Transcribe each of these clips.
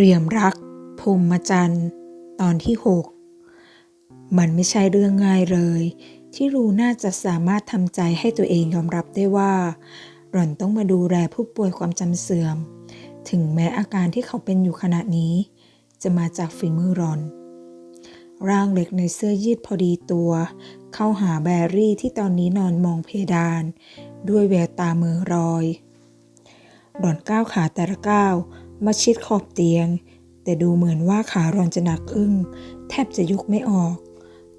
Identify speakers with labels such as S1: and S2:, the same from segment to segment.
S1: เหลี่ยมรักพรหมจันทร์ ตอนที่ 6 มันไม่ใช่เรื่องง่ายเลย ที่รูน่าจะสามารถทำใจให้ตัวเองยอมรับได้ว่า หล่อนต้องมาดูแลผู้ป่วยความจำเสื่อม ถึงแม้อาการที่เขาเป็นอยู่ขณะนี้ จะมาจากฝีมือหล่อน ร่างเล็กในเสื้อยืดพอดีตัว เข้าหาแบรี่ที่ตอนนี้นอนมองเพดาน ด้วยแววตามือรอยหล่อนก้าวขาแต่ละก้าว มาชิดขอบเตียง แต่ดูเหมือนว่าขาหล่อนจะหนักอึ้งแทบจะยกไม่ออก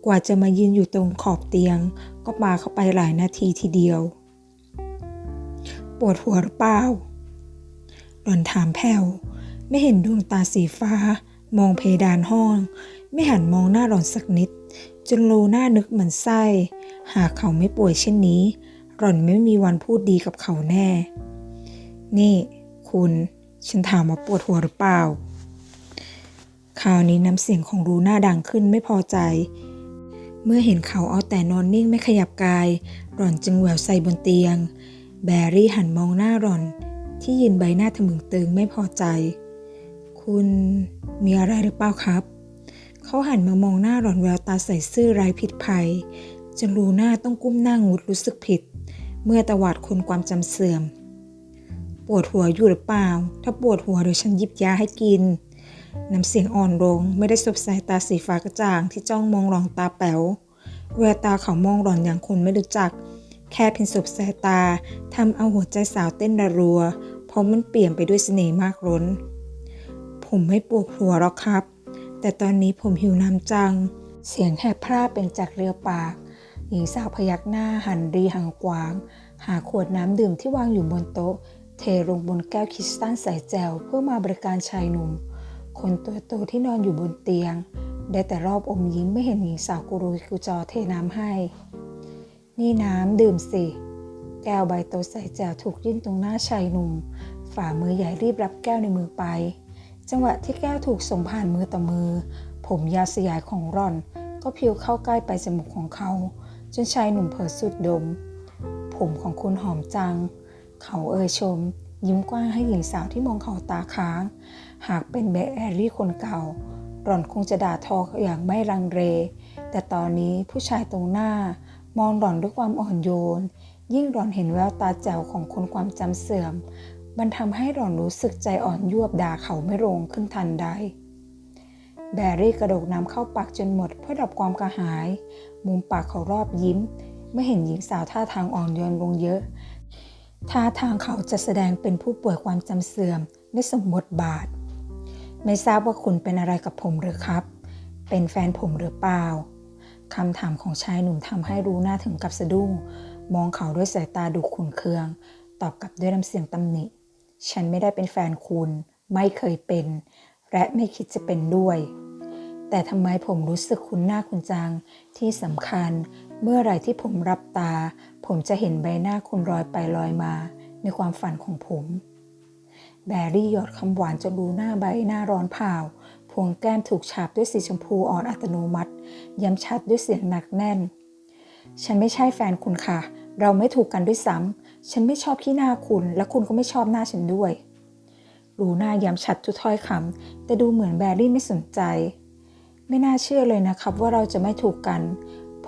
S1: กว่าจะมายืนอยู่ตรงขอบเตียง ก็ปาเข้าไปหลายนาทีทีเดียว ปวดหัวหรือเปล่าหล่อนถามแผ่วไม่เห็นดวงตาสีฟ้า มองเพดานห้อง ไม่หันมองหน้าหล่อนสักนิด จนโลหน้านึกเหมือนไส้ หากเขาไม่ป่วยเช่นนี้ หล่อนไม่มีวันพูดดีกับเขาแน่ นี่ คุณ ฉันถามว่าปวดหัวหรือเปล่า คราวนี้น้ำเสียงของรูน่าดังขึ้นไม่พอใจ เมื่อเห็นเขาเอาแต่นอนนิ่งไม่ขยับกาย หล่อนจึงแหววใส่บนเตียง แบรี่หันมองหน้าหล่อน ที่ยืนใบหน้าทะมึงตึงไม่พอใจ คุณมีอะไรหรือเปล่าครับ เขาหันมามองหน้าหล่อนแววตาใส่ซื่อไร้ผิดภัยจนรูน่าต้องก้มหน้างุดรู้สึกผิด เมื่อตวาดคนความจำเสื่อม ปวดหัวอยู่หรือเปล่า ถ้าปวดหัวเดี๋ยวฉันหยิบยาให้กิน น้ำเสียงอ่อนลง ไม่ได้สบสายตาสีฟ้ากระจ่างที่จ้องมองหลอนตาแป๋ว แววตาเขามองหลอนอย่างคนไม่รู้จัก แค่เพียงสบสายตาทำเอาหัวใจสาวเต้นระรัว เพราะมันเปลี่ยนไปด้วยเสน่ห์มากล้น ผมไม่ปวดหัวหรอกครับ แต่ตอนนี้ผมหิวน้ำจัง เสียงแหบพร่าเป็นจากเรียวปาก หญิงสาวพยักหน้าหันรีหังกวาง หาขวดน้ำดื่มที่วางอยู่บนโต๊ะ เทลงบนแก้วคริสตัลใส่แจวเพื่อมาบริการชายหนุ่ม คนตัวโตที่นอนอยู่บนเตียง ได้แต่รอบอมยิ้มไม่เห็นหญิงสาวกุรุกุจอเทน้ำให้ นี่น้ำดื่มสิ แก้วใบโตใส่แจวถูกยื่นตรงหน้าชายหนุ่ม ฝ่ามือใหญ่รีบรับแก้วในมือไป จังหวะที่แก้วถูกส่งผ่านมือต่อมือ ผมยาวสยายของร่อน ก็พิวเข้าใกล้ไปจมูกของเขา จนชายหนุ่มเผลอสุดดม ผมของคุณหอมจัง เขาเอ่ยชม ยิ้มกว้างให้หญิงสาวที่มองเขาตาค้าง หากเป็นแบร์รี่คนเก่า หล่อนคงจะด่าทออย่างไม่รังเร แต่ตอนนี้ผู้ชายตรงหน้ามองหล่อนด้วยความอ่อนโยน ยิ่งหล่อนเห็นแววตาแจ๋วของคนความจำเสื่อม มันทำให้หล่อนรู้สึกใจอ่อนยวบด่าเขาไม่ลงขึ้นทันใดแบรี่กระโดดน้ำเข้าปากจนหมดเพื่อดับความกระหาย มุมปากเขารอบยิ้ม เมื่อเห็นหญิงสาวท่าทางอ่อนโยนลงเยอะ ท่าทางเขาจะแสดงเป็นผู้ป่วยความจำเสื่อมได้สมบทบาท ไม่ทราบว่าคุณเป็นอะไรกับผมหรือครับ เป็นแฟนผมหรือเปล่าคำถามของชายหนุ่มทำให้รู้หน้าถึงกับสะดุ้ง มองเขาด้วยสายตาดุขุนเคือง ตอบกลับด้วยน้ำเสียงตำหนิ ฉันไม่ได้เป็นแฟนคุณ ไม่เคยเป็น และไม่คิดจะเป็นด้วย แต่ทำไมผมรู้สึกคุ้นหน้าคุณจังที่สำคัญ เมื่อไหร่ที่ผมรับตา ผมจะเห็นใบหน้าคุณลอยไปลอยมาในความฝันของผม แบรี่หยอดคำหวานจนรูหน้าใบหน้าร้อนเผาพวงแก้มถูกฉาบด้วยสีชมพูอ่อนอัตโนมัติ ย้ำชัดด้วยเสียงหนักแน่น ฉันไม่ใช่แฟนคุณค่ะ เราไม่ถูกกันด้วยซ้ำ ฉันไม่ชอบที่หน้าคุณ และคุณก็ไม่ชอบหน้าฉันด้วย รูหน้าย้ำชัดทุกถ้อยคำแต่ดูเหมือนแบรี่ไม่สนใจ ไม่น่าเชื่อเลยนะครับว่าเราจะไม่ถูกกัน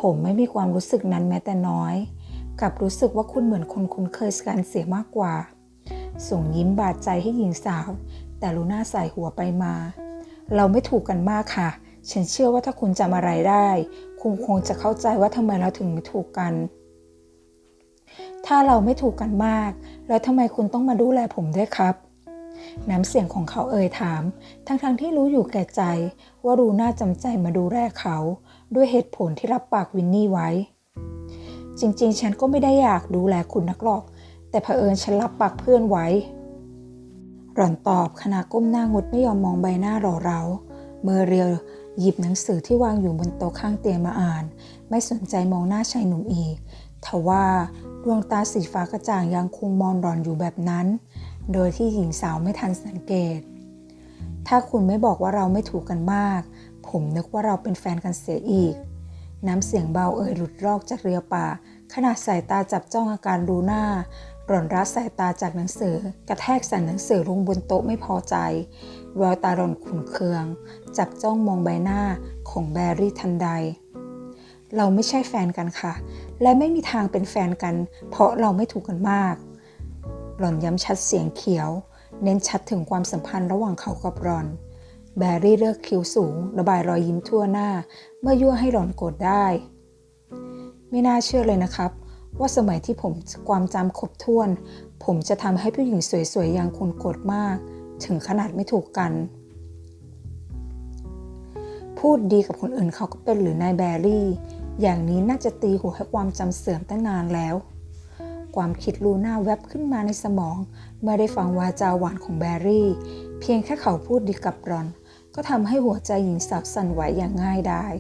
S1: ผมไม่มีความรู้สึกนั้นแม้แต่น้อย กลับรู้สึกว่าคุณเหมือนคนคุ้นเคยกันเสียมากกว่า ส่งยิ้มบาดใจให้หญิงสาว แต่ลูน่าใส่หัวไปมา เราไม่ถูกกันมากค่ะ ฉันเชื่อว่าถ้าคุณจำอะไรได้ คุณคงจะเข้าใจว่าทำไมเราถึงไม่ถูกกัน ถ้าเราไม่ถูกกันมาก แล้วทำไมคุณต้องมาดูแลผมด้วยครับ น้ำเสียงของเขาเอ่ยถาม ทั้งๆทที่รู้อยู่แก่ใจ ว่ารูน่าจำใจมาดูแลเขา ด้วยเหตุผลที่รับปากวินนี่ไว้ จริงๆ ฉันก็ไม่ได้อยากดูแลคุณนักหรอก แต่เผอิญฉันรับปากเพื่อนไว้ หล่อนตอบขณะก้มหน้างดไม่ยอมมองใบหน้าหล่อเรา เมื่อเรียวหยิบหนังสือที่วางอยู่บนโต๊ะข้างเตียงมาอ่าน ไม่สนใจมองหน้าชายหนุ่มอีกทว่าดวงตาสีฟ้ากระจ่างยังคงมองหลอนอยู่แบบนั้น โดยที่หญิงสาวไม่ทันสังเกต ถ้าคุณไม่บอกว่าเราไม่ถูกกันมาก ผมนึกว่าเราเป็นแฟนกันเสียอีก น้ำเสียงเบาเอ่ยหลุดรอกจากเรียวป่า ขณะสายตาจับจ้องอาการรูหน้าหล่อนรัดสายตาจากหนังสือ กระแทกสั่นหนังสือลงบนโต๊ะไม่พอใจแววตาหล่อนขุนเคือง จับจ้องมองใบหน้าของแบรี่ทันใด เราไม่ใช่แฟนกันค่ะ และไม่มีทางเป็นแฟนกัน เพราะเราไม่ถูกกันมาก หล่อนย้ำชัดเสียงเขียว เน้นชัดถึงความสัมพันธ์ระหว่างเขากับหล่อน แบรี่เลือกคิ้วสูง ระบายรอยยิ้มทั่วหน้า เมื่อยั่วให้หล่อนโกรธได้ ไม่น่าเชื่อเลยนะครับ ว่าสมัยที่ผมความจำครบถ้วน ผมจะทำให้ผู้หญิงสวยๆอย่างคุณโกรธมาก ถึงขนาดไม่ถูกกัน พูดดีกับคนอื่นเขาก็เป็นหรือนายแบรี่ อย่างนี้น่าจะตีหัวให้ความจำเสื่อมตั้งนานแล้ว ความคิดลูน่าแวบขึ้นมาในสมอง เมื่อได้ฟังวาจาหวานของแบรี่ เพียงแค่เขาพูดดีกับรอน ก็ทำให้หัวใจหญิงสาวสั่นไหวอย่างง่ายดาย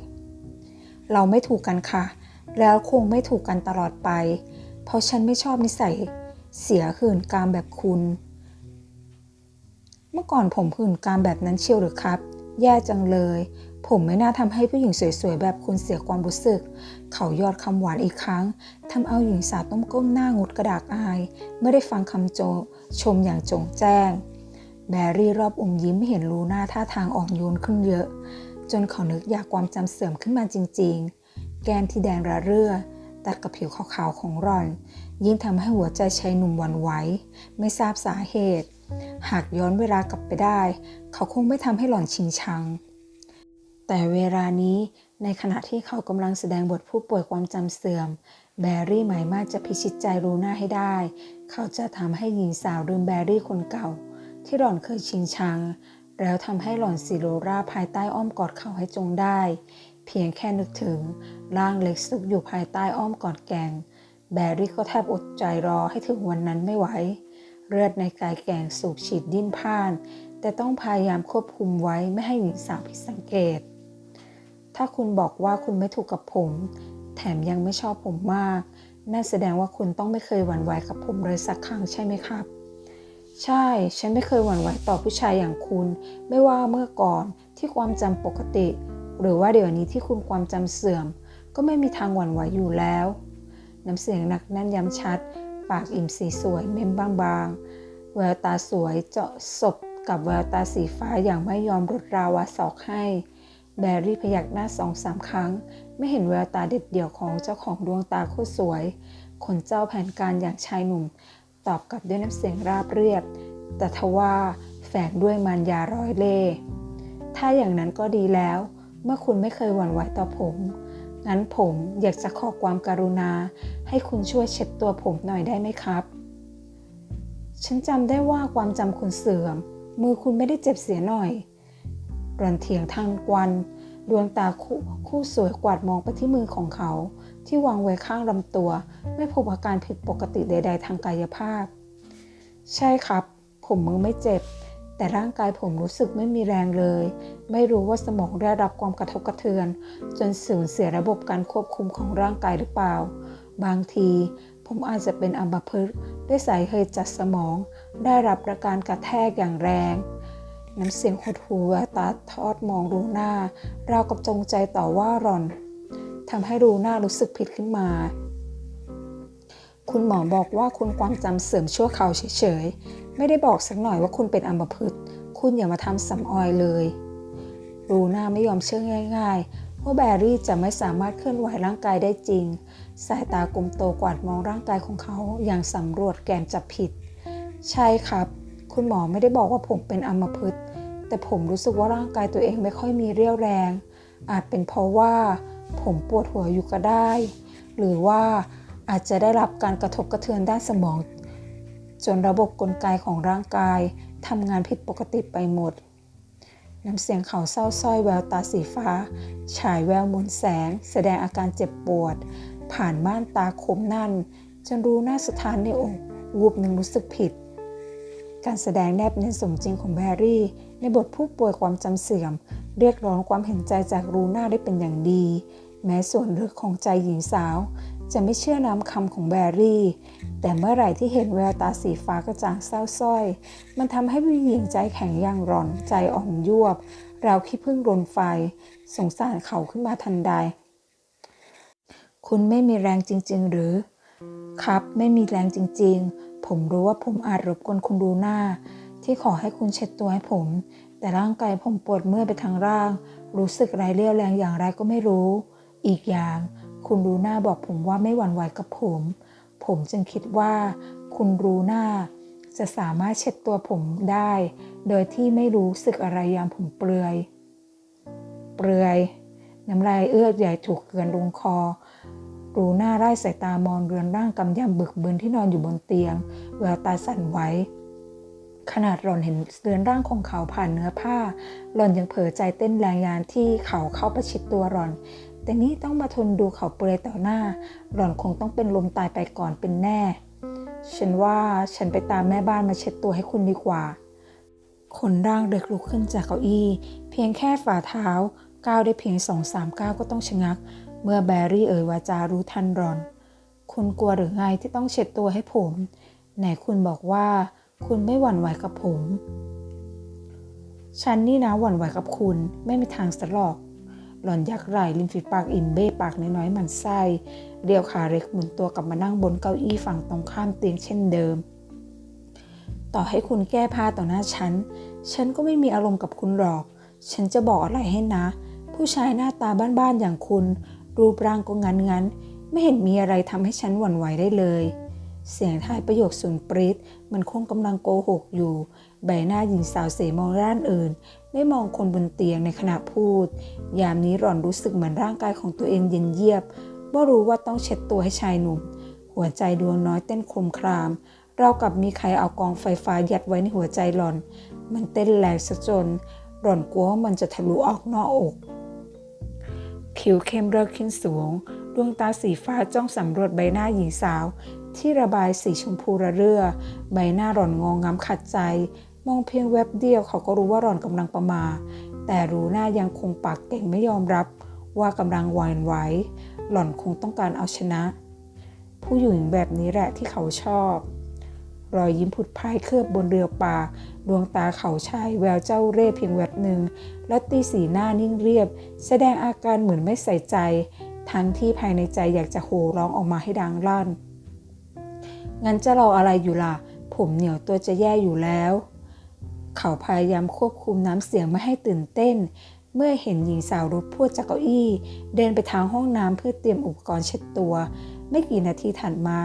S1: เราไม่ถูกกันค่ะ แล้วคงไม่ถูกกันตลอดไป เพราะฉันไม่ชอบนิสัยเสียหื่นกามแบบคุณ เมื่อก่อนผมหื่นกามแบบนั้นเชียวหรือครับ แย่จังเลย ผมไม่น่าทำให้ผู้หญิงสวยๆ แบบคุณเสียความรู้สึก เขายอดคำหวานอีกครั้งทำเอาหญิงสาวต้องก้มหน้างดกระดากอายเมื่อได้ฟังคำโจชมอย่างจงแจ้ง แบรี่รอบอมยิ้มเห็นลูน่าท่าทางอ่อนโยนขึ้นเยอะ จนเขานึกอยากความจำเสื่อมขึ้นมาจริง ๆ แก้มที่แดงระเรื่อ ตัดกับผิวขาวๆของรอน ยิ่งทำให้หัวใจชายหนุ่มวันไหวไม่ทราบสาเหตุ หากย้อนเวลากลับไปได้ เขาคงไม่ทำให้หล่อนชิงชัง แต่เวลานี้ในขณะที่เขากำลังแสดงบทผู้ป่วยความจำเสื่อม แบรี่หมายมากจะพิชิตใจรูน่าให้ได้ เขาจะทำให้หญิงสาวลืมแบรี่คนเก่า ที่หล่อนเคยชิงชัง แล้วทำให้หล่อนสิโรราภายใต้อ้อมกอดเขาให้จงได้ เพียงแค่นึกถึงร่างเล็กซุกอยู่ภายใต้อ้อมกอดแกง แบรี่ก็แทบอดใจรอให้ถึงวันนั้นไม่ไหว เลือดในกายแกงสูบฉีดดิ้นพ่าน แต่ต้องพยายามควบคุมไว้ไม่ให้หญิงสาวผิดสังเกต ถ้าคุณบอกว่าคุณไม่ถูกกับผม แถมยังไม่ชอบผมมาก นั่นแสดงว่าคุณต้องไม่เคยหวั่นไหวกับผมเลยสักครั้งใช่ไหมครับ ใช่ ฉันไม่เคยหวั่นไหวต่อผู้ชายอย่างคุณ ไม่ว่าเมื่อก่อนที่ความจำปกติ หรือว่าเดี๋ยวนี้ที่คุณความจำเสื่อม ก็ไม่มีทางหวั่นไหวอยู่แล้ว น้ำเสียงหนักแน่นย้ำชัด ปากอิ่มสีสวย เม้มบางๆ แววตาสวยเจาะศพกับแววตาสีฟ้าอย่างไม่ยอมลดราวาศอกให้ แบรี่พยักหน้าสองสามครั้ง ไม่เห็นแววตาเด็ดเดี่ยวของเจ้าของดวงตาโคตรสวย คนเจ้าแผนการอย่างชายหนุ่ม ตอบกลับด้วยน้ำเสียงราบเรียบ แต่ทว่าแฝงด้วยมารยาร้อยเล่ ถ้าอย่างนั้นก็ดีแล้ว เมื่อคุณไม่เคยหวั่นไหวต่อผม งั้นผมอยากจะขอความการุณา ให้คุณช่วยเช็ดตัวผมหน่อยได้ไหมครับ ฉันจำได้ว่าความจำคุณเสื่อม มือคุณไม่ได้เจ็บเสียหน่อย รอนเถียงทางกวัน ดวงตาคู่คู่สวยกวาดมองไปที่มือของเขา ที่วางไว้ข้างลำตัว ไม่พบอาการผิดปกติใด ๆ ทางกายภาพ ใช่ครับ ผมมือไม่เจ็บ แต่ร่างกายผมรู้สึกไม่มีแรงเลย ไม่รู้ว่าสมองได้รับความกระทบกระเทือน จนสูญเสียระบบการควบคุมของร่างกายหรือเปล่า บางทีผมอาจจะเป็นอัมพฤกษ์ด้วยสาเหตุจากสมอง ได้รับประการกระแทกอย่างแรง น้ำเสียงหดหูแววตาทอดมองรูหน้าราวกับจงใจต่อว่ารอนทำให้รูหน้ารู้สึกผิดขึ้นมา คุณหมอบอกว่าคุณความจำเสื่อมชั่วคราวเฉยๆ ไม่ได้บอกสักหน่อยว่าคุณเป็นอัมพฤกษ์คุณอย่ามาทำสำออยเลย รูหน้าไม่ยอมเชื่อง่ายๆว่าแบรี่จะไม่สามารถเคลื่อนไหวร่างกายได้จริง สายตากลมโตกวาดมองร่างกายของเขาอย่างสำรวจแกมจับผิด ใช่ครับ คุณหมอไม่ได้บอกว่าผมเป็นอัมพฤกษ์แต่ผมรู้สึกว่าร่างกายตัวเองไม่ค่อยมีเรี่ยวแรง อาจเป็นเพราะว่าผมปวดหัวอยู่ก็ได้ หรือว่าอาจจะได้รับการกระทบกระเทือนด้านสมอง จนระบบกลไกของร่างกายทำงานผิดปกติไปหมด น้ำเสียงเขาเศร้าส้อยแววตาสีฟ้า ฉายแววมนแสง แสดงอาการเจ็บปวด ผ่านม่านตาคมนั่น จนรู้หน้าสถานในอกวูบหนึ่งรู้สึกผิด การแสดงแนบเน้นสมจริงของแบรี่ ในบทผู้ป่วยความจำเสื่อม เรียกร้องความเห็นใจจากรูน่าได้เป็นอย่างดี แม้ส่วนลึกของใจหญิงสาว จะไม่เชื่อน้ำคำของแบรี่ แต่เมื่อไหร่ที่เห็นแววตาสีฟ้ากระจ่างเศร้าส้อย มันทำให้ผู้หญิงใจแข็งอย่างร่อนใจอ่อนยวบราวขี้พึ่งรนไฟ สงสารเขาขึ้นมาทันใด คุณไม่มีแรงจริง ๆ หรือ ครับไม่มีแรงจริง ๆ ผมรู้ว่าผมอาจรบกวนคุณดูหน้า ที่ขอให้คุณเช็ดตัวให้ผม แต่ร่างกายผมปวดเมื่อยไปทั้งร่าง รู้สึกไรเรี่ยวแรงอย่างไรก็ไม่รู้ อีกอย่าง คุณรูน่าบอกผมว่าไม่หวั่นไหวกับผม ผมจึงคิดว่า คุณรูน่าจะสามารถเช็ดตัวผมได้ โดยที่ไม่รู้สึกอะไรยามผมเปลือย เปลือย น้ำลายเอื้อใหญ่ถูกเกลือนลงคอ รูหน่าไล่สายตามองเรือนร่างกำยำบึกบึนที่นอนอยู่บนเตียง แววตาสั่นไหวขนาดหล่อนเห็นเรือนร่างของเขาผ่านเนื้อผ้า หล่อนยังเผลอใจเต้นแรงยานที่เขาเข้าประชิดตัวหล่อน แต่นี่ต้องมาทนดูเขาเปลือยต่อหน้า หล่อนคงต้องเป็นลมตายไปก่อนเป็นแน่ ฉันว่าฉันไปตามแม่บ้านมาเช็ดตัวให้คุณดีกว่า คนร่างเด็กลุกขึ้นจากเก้าอี้ เพียงแค่ฝ่าเท้าก้าวได้เพียงสองสามก้าวก็ต้องชะงัก เมื่อแบรี่เอ่ยวาจารู้ทันรอน คุณกลัวหรือไงที่ต้องเช็ดตัวให้ผม ไหนคุณบอกว่า คุณไม่หวั่นไหวกับผม ฉันนี่นะหวั่นไหวกับคุณ ไม่มีทางสลอก หล่อนยักไหล่ริมฝีปากอิ่มเบ้ปากน้อยๆมันไส้เรียวขาเล็กหมุนตัวกลับมานั่งบนเก้าอี้ฝั่งตรงข้ามเตียงเช่นเดิม ต่อให้คุณแก้ผ้าต่อหน้าฉัน ฉันก็ไม่มีอารมณ์กับคุณหรอก ฉันจะบอกอะไรให้นะ ผู้ชายหน้าตาบ้านๆอย่างคุณ รูปร่างก็งั้นไม่เห็นมีอะไรทำให้ฉันหวั่นไหวได้เลย เสียงท้ายประโยคสุนปริศมันคงกำลังโกหกอยู่ ใบหน้าหญิงสาวเสมองด้านอื่น ไม่มองคนบนเตียงในขณะพูด ยามนี้หล่อนรู้สึกเหมือนร่างกายของตัวเองเย็นเยียบว่ารู้ว่าต้องเช็ดตัวให้ชายหนุ่ม หัวใจดวงน้อยเต้นครมครามเรากับมีใครเอากองไฟฟ้ายัดไว้ในหัวใจหล่อน มันเต้นแรงซะจน หล่อนกลัวว่ามันจะทะลุออกนอกอก คิ้วเข้มเริกขึ้นสูง ดวงตาสีฟ้าจ้องสำรวจใบหน้าหญิงสาว ที่ระบายสีชมพูระเรื่อ ใบหน้าหล่อนงองงำขัดใจ มองเพียงแวบเดียวเขาก็รู้ว่าหล่อนกำลังประมา แต่รู้หน้ายังคงปากเก่งไม่ยอมรับ ว่ากำลังหวานไหวหล่อนคงต้องการเอาชนะ ผู้หญิงแบบนี้แหละที่เขาชอบ รอยยิ้มผุดพายเคลือบบนเรือปลา ดวงตาเขาชายแววเจ้าเร่เพียงแวบหนึ่งและตีสีหน้านิ่งเรียบ แสดงอาการเหมือนไม่ใส่ใจ ทั้งที่ภายในใจอยากจะโห่ร้องออกมาให้ดังลั่น งั้นจะรออะไรอยู่ล่ะ ผมเหนียวตัวจะแย่อยู่แล้ว เขาพยายามควบคุมน้ำเสียงไม่ให้ตื่นเต้น เมื่อเห็นหญิงสาวรุดพูดจากเก้าอี้ เดินไปทางห้องน้ำเพื่อเตรียมอุปกรณ์เช็ดตัว ไม่กี่นาทีถัดมา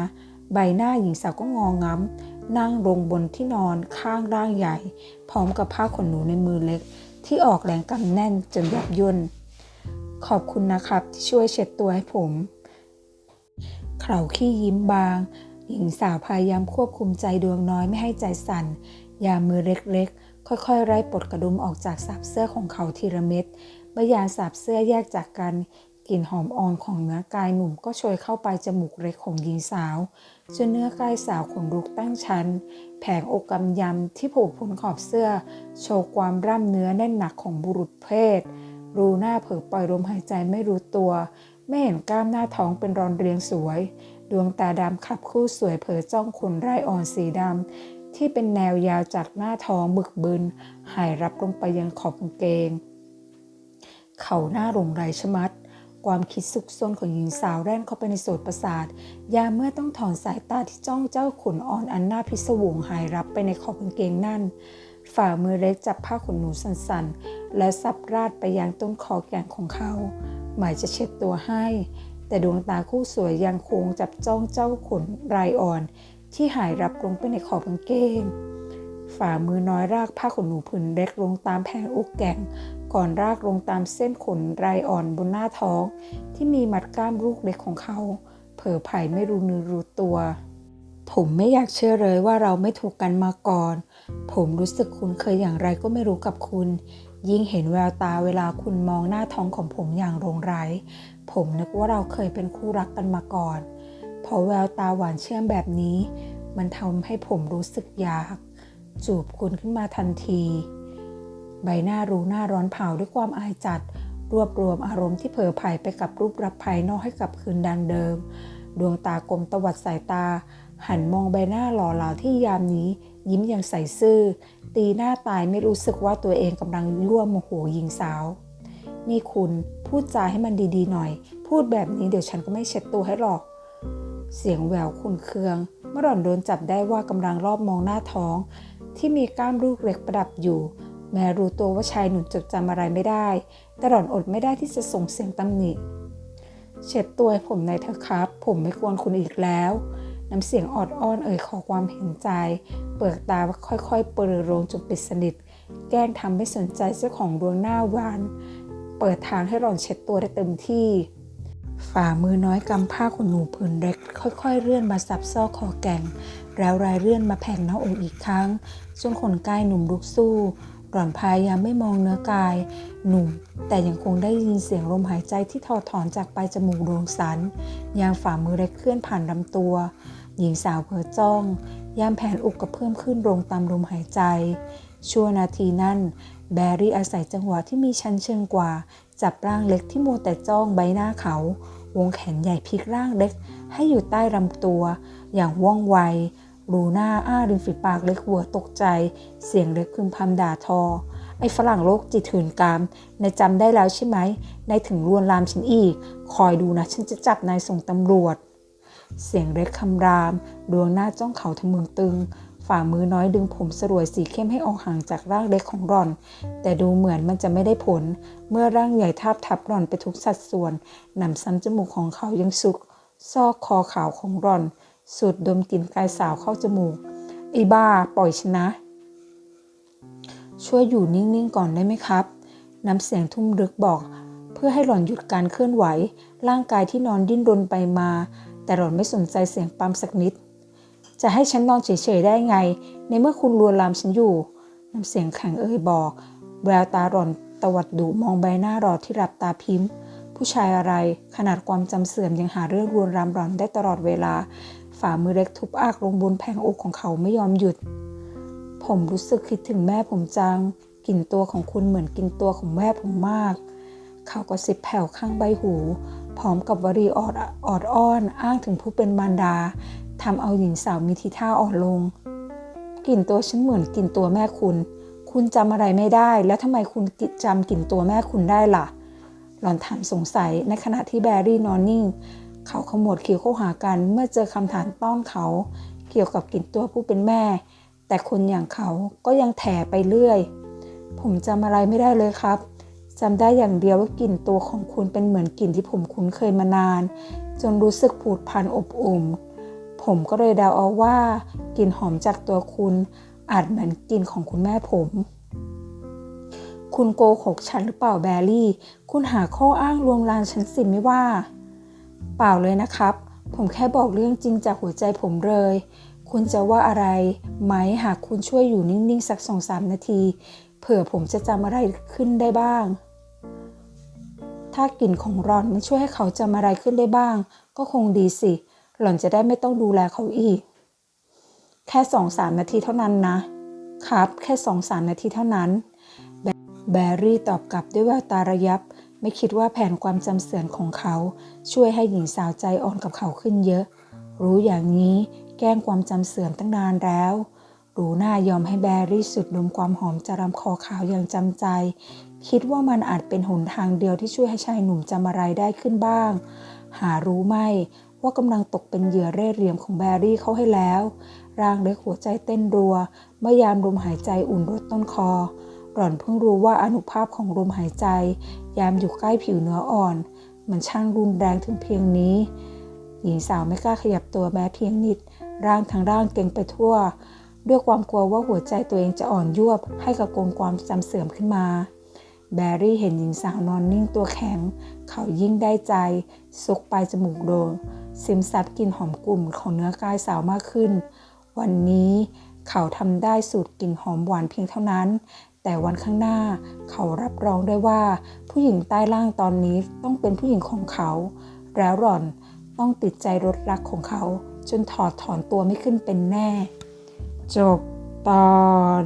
S1: ใบหน้าหญิงสาวก็งองง้ำ นั่งลงบนที่นอนข้างร่างใหญ่ พร้อมกับผ้าขนหนูในมือเล็ก ที่ออกแรงกำแน่นจนยับย่นขอบคุณนะครับที่ช่วยเช็ดตัวให้ผมเขาขี้ยิ้มบาง หญิงสาวพยายามควบคุมใจดวงน้อยไม่ให้ใจสั่น ยามมือเล็กๆ ค่อยๆ ไล่ปลดกระดุมออกจากสาบเสื้อของเขาทีละเม็ดเมื่อยาสาบเสื้อแยกจากกัน กลิ่นหอมอ่อนของเนื้อกายหนุ่มก็โชยเข้าไปจมูกเล็กของหญิงสาวจนเนื้อกายสาวขนลุกตั้งชั้น แผงอกกำยำที่ผล่พ้นขอบเสื้อ โชว์ความร่ำเนื้อแน่นหนักของบุรุษเพศ รูหน้าเผลอปล่อยลมหายใจไม่รู้ตัว ไม่เห็นกล้ามหน้าท้องเป็นรอนเรียงสวย ดวงตาดำขับคู่สวยเผยจ้องขนไร่อ่อนสีดำที่เป็นแนวยาวจากหน้าท้องบึกบึนหายรับลงไปยังขอบกางเกง เขาหน้าหลงไหลชะมัด ความคิดสุกซนของหญิงสาวแร่นเข้าไปในโสตประสาท ยามเมื่อต้องถอนสายตาที่จ้องเจ้าขนอ่อนอันน่าพิศวงหายรับไปในขอบกางเกงนั่น ฝ่ามือเล็กจับผ้าขนหนูสั่นๆ และซับราดไปยังต้นคอแก่งของเขา หมายจะเช็ดตัวให้ แต่ดวงตาคู่สวยยังคงจับจ้องเจ้าขนรายอ่อน ที่หายรับลงไปในขอบกางเกงฝ่ามือน้อยรากผ้าขนหนูผืนเล็กลงตามแผงอกแก่ง ก่อนรากลงตามเส้นขนรายอ่อนบนหน้าท้อง ที่มีมัดกล้ามลูกเล็กของเขา เผลอไผ่ไม่รู้เนื้อรู้ตัว ผมไม่อยากเชื่อเลยว่าเราไม่ถูกกันมาก่อน ผมรู้สึกคุ้นเคยอย่างไรก็ไม่รู้กับคุณ ยิ่งเห็นแววตาเวลาคุณมองหน้าท้องของผมอย่างรงไร ผมนึกว่าเราเคยเป็นคู่รักกันมาก่อนเพราะแววตาหวานเชื่อมแบบนี้ มันทำให้ผมรู้สึกอยาก จูบคุณขึ้นมาทันที ใบหน้ารูหน้าร้อนเผาด้วยความอายจัด รวบรวมอารมณ์ที่เผลอไผ่ไปกับรูปรับภายนอกให้กลับคืนดังเดิม ดวงตากลมตวัดสายตา หันมองใบหน้าหล่อเหลาที่ยามนี้ ยิ้มอย่างใสซื่อ ตีหน้าตายไม่รู้สึกว่าตัวเองกำลังยั่วโมโหหญิงสาว นี่คุณพูดจาให้มันดีๆหน่อย พูดแบบนี้เดี๋ยวฉันก็ไม่เช็ดตัวให้หรอก เสียงแววคุณเคือง เมื่อหล่อนโดนจับได้ว่ากำลังรอบมองหน้าท้อง ที่มีกล้ามลูกเล็กประดับอยู่ แม้รู้ตัวว่าชายหนุ่มจดจำอะไรไม่ได้ แต่หล่อนอดไม่ได้ที่จะส่งเสียงตำหนิ เช็ดตัวให้ผมในเถอะครับ ผมไม่ควรคุณอีกแล้ว น้ำเสียงออดอ้อนเอ่ยขอความเห็นใจ เปิดตาค่อยๆ เปิดโรงจนปิดสนิท แกล้งทำไม่สนใจเจ้าของดวงหน้าหวาน เปิดทางให้หล่อนเช็ดตัวได้เต็มที่ฝ่ามือน้อยกำผ้าขนหนูผืนเล็ก ค่อยๆ เลื่อนมาสับซอคอแก่ง แล้วรายเลื่อนมาแผงหน้าอกอีกครั้งจนขนกายหนุ่มลุกสู้ หล่อนพยายามไม่มองเนื้อกาย หนุ่ม แต่ยังคงได้ยินเสียงลมหายใจที่ถอดถอนจากปลายจมูกดวงสัน ยางฝ่ามือเล็กเคลื่อนผ่านลำตัว หญิงสาวเผลอจ้อง ยามแผนอกกระเพิ่มขึ้นลงตามลมหายใจ ชั่วนาทีนั้น แบรี่อาศัยจังหวะที่มีชั้นเชิงกว่า จับร่างเล็กที่มัวแต่จ้องใบหน้าเขา วงแขนใหญ่พลิกร่างเล็ก ให้อยู่ใต้ลำตัว อย่างว่องไว รูหน้าอ้าริมฝีปากเล็กหัวตกใจ เสียงเล็กพึมพำด่าทอ ไอ้ฝรั่งโรคจิตถืนกามนายจำได้แล้วใช่ไหมนายถึงลวนลามฉันอีก คอยดูนะฉันจะจับนายส่งตำรวจ เสียงเล็กคำราม ดวงหน้าจ้องเขาทะมึงตึง ฝ่ามือน้อยดึงผมสรวยสีเข้มให้ออกห่างจากร่างเล็กของหล่อน แต่ดูเหมือนมันจะไม่ได้ผล เมื่อร่างใหญ่ทาบทับหล่อนไปทุกสัดส่วนหนำซ้ำจมูกของเขายังสุก ซอกคอขาวของหล่อน สูดดมกลิ่นกายสาวเข้าจมูกไอ้บ้าปล่อยฉันะ ช่วยอยู่นิ่งๆก่อนได้ไหมครับ น้ำเสียงทุ่มลึกบอก เพื่อให้หล่อนหยุดการเคลื่อนไหว ร่างกายที่นอนดิ้นรนไปมา แต่หล่อนไม่สนใจเสียงปั๊มสักนิด จะให้ฉันนอนเฉยๆได้ไง ในเมื่อคุณลวนลามฉันอยู่ น้ำเสียงแข็งเอ่ยบอก แววตาหล่อนตวัดดุมองใบหน้าหลอดที่หลับตาพิมพ์ผู้ชายอะไรขนาดความจำเสื่อมยังหาเรื่องรวนรามหล่อนได้ตลอดเวลา ฝ่ามือเล็กทุบอากลงบนแผงอกของเขาไม่ยอมหยุด ผมรู้สึกคิดถึงแม่ผมจังกลิ่นตัวของคุณเหมือนกลิ่นตัวของแม่ผมมาก เขาก็สิบแผ่วข้างใบหู พร้อมกับวลีออดออดอ้อนอ้างถึงผู้เป็นมารดาทำเอาหญิงสาวมีทีท่าอ่อนลง กลิ่นตัวฉันเหมือนกลิ่นตัวแม่คุณ คุณจำอะไรไม่ได้ แล้วทำไมคุณจำกลิ่นตัวแม่คุณได้ล่ะ หล่อนถามสงสัยในขณะที่แบรี่นอนนิ่ง เขาขมวดคิ้วเข้าหากัน เมื่อเจอคำถามต้อนเขาเกี่ยวกับกลิ่นตัวผู้เป็นแม่ แต่คนอย่างเขาก็ยังแถไปเรื่อย ผมจำอะไรไม่ได้เลยครับจำได้อย่างเดียวว่ากลิ่นตัวของคุณเป็นเหมือนกลิ่นที่ผมคุ้นเคยมานาน จนรู้สึกผูดพันอบอุ่นผมก็เลยเดาเอาว่ากลิ่นหอมจากตัวคุณ อาจเหมือนกลิ่นของคุณแม่ผม คุณโกหกฉันหรือเปล่าแบรี่ คุณหาข้ออ้างลวงลานฉันสิไม่ว่า เปล่าเลยนะครับ ผมแค่บอกเรื่องจริงจากหัวใจผมเลย คุณจะว่าอะไรไหมหากคุณช่วยอยู่นิ่งๆ สักสองสามนาที เผื่อผมจะจำอะไรขึ้นได้บ้าง ถ้ากลิ่นของรอนมันช่วยให้เขาจำอะไรขึ้นได้บ้าง ก็คงดีสิ หล่อนจะได้ไม่ต้องดูแลเขาอีก แค่สองสามนาทีเท่านั้นนะ ครับ แค่สองสามนาทีเท่านั้น แบรี่ตอบกลับด้วยแววตาระยับ ไม่คิดว่าแผนความจำเสื่อมของเขาช่วยให้หญิงสาวใจอ่อนกับเขาขึ้นเยอะ รู้อย่างนี้แกล้งความจำเสื่อมตั้งนานแล้วรูหน้ายอมให้แบรี่สุดดมความหอมจารำคอขาวอย่างจำใจ คิดว่ามันอาจเป็นหนทางเดียวที่ช่วยให้ชายหนุ่มจำอะไรได้ขึ้นบ้าง หารู้ไหมว่ากำลังตกเป็นเหยื่อเร่เหลี่ยมของแบรี่เขาให้แล้ว ร่างเล็กหัวใจเต้นรัว เมื่อยามลมหายใจอุ่นรดต้นคอ หล่อนเพิ่งรู้ว่าอนุภาพของลมหายใจ ยามอยู่ใกล้ผิวเนื้ออ่อน มันช่างรุนแรงถึงเพียงนี้ หญิงสาวไม่กล้าขยับตัวแม้เพียงนิด ร่างทั้งร่างเก่งไปทั่ว ด้วยความกลัวว่าหัวใจตัวเองจะอ่อนยวบให้กับกลความจำเสื่อมขึ้นมา แบรี่เห็นหญิงสาวนอนนิ่งตัวแข็ง เขายิ่งได้ใจ ซุกปลายจมูกโดงซิมซับกลิ่นหอมกลุ่มของเนื้อกายสาวมากขึ้น วันนี้เขาทำได้สูตรกลิ่นหอมหวานเพียงเท่านั้น แต่วันข้างหน้าเขารับรองได้ว่า ผู้หญิงใต้ล่างตอนนี้ต้องเป็นผู้หญิงของเขา แล้วหล่อนต้องติดใจรสรักของเขา จนถอดถอนตัวไม่ขึ้นเป็นแน่ จบตอน